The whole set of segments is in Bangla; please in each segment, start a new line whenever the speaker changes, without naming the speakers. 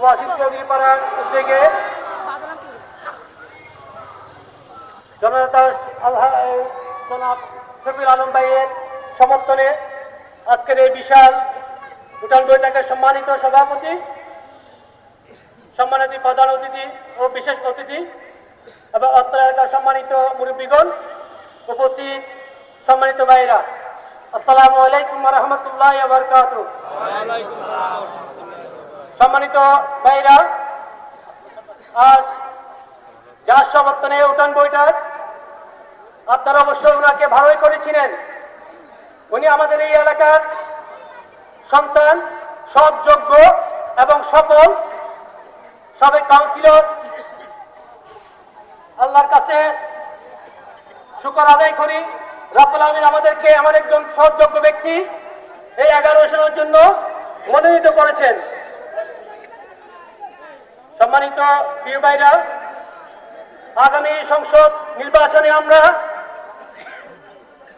ওয়াসিদ চৌধুরী পাড়ার উদ্যোগে জনতা জনাব শফিল আলম ভাইয়ের সমর্থনে আজকের এই বিশাল ভুটান বৈঠকের সম্মানিত সভাপতি, সম্মানিত প্রধান অতিথি ও বিশেষ অতিথি এবং অত্র এলাকার সম্মানিত মুরব্বীগণ, উপস্থিত সম্মানিত ভাইরা আসসালামু আলাইকুম রহমতুল্লাহ বরকাত সম্মানিত ভাইরা আজ যার সমর্থনে উঠান বৈঠক আপনারা অবশ্যই ওনাকে ভালোই করেছিলেন। উনি আমাদের এই এলাকার সন্তান, সৎ, যোগ্য এবং সফল সাবেক কাউন্সিলর। আল্লাহর কাছে শুকর আদায় করি রাফুল আমিন আমাদেরকে আমার একজন সৎ, যোগ্য ব্যক্তি এই এগারো জন্য মনোনীত করেছেন। সম্মানিত প্রিয় ভাইরা, আগামী সংসদ নির্বাচনে আমরা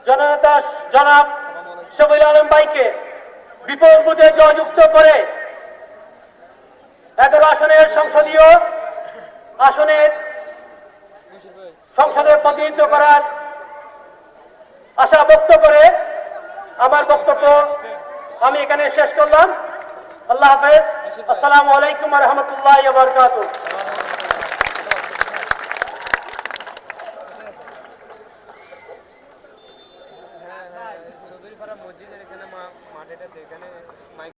জননেতা জনাব শফিল আলম ভাইকে বিপুল বুথে জয়যুক্ত করে এগারো আসনের সংসদীয় আসনের সংসদে প্রতিনিধিত্ব করার আশা ব্যক্ত করে আমার বক্তব্য আমি এখানে শেষ করলাম। আল্লাহ হাফেজ। আসসালামু আলাইকুম রহমতুল্লাহ বরকাত হ্যাঁ, হ্যাঁ, মসজিদের এখানে মাঠেটাতে এখানে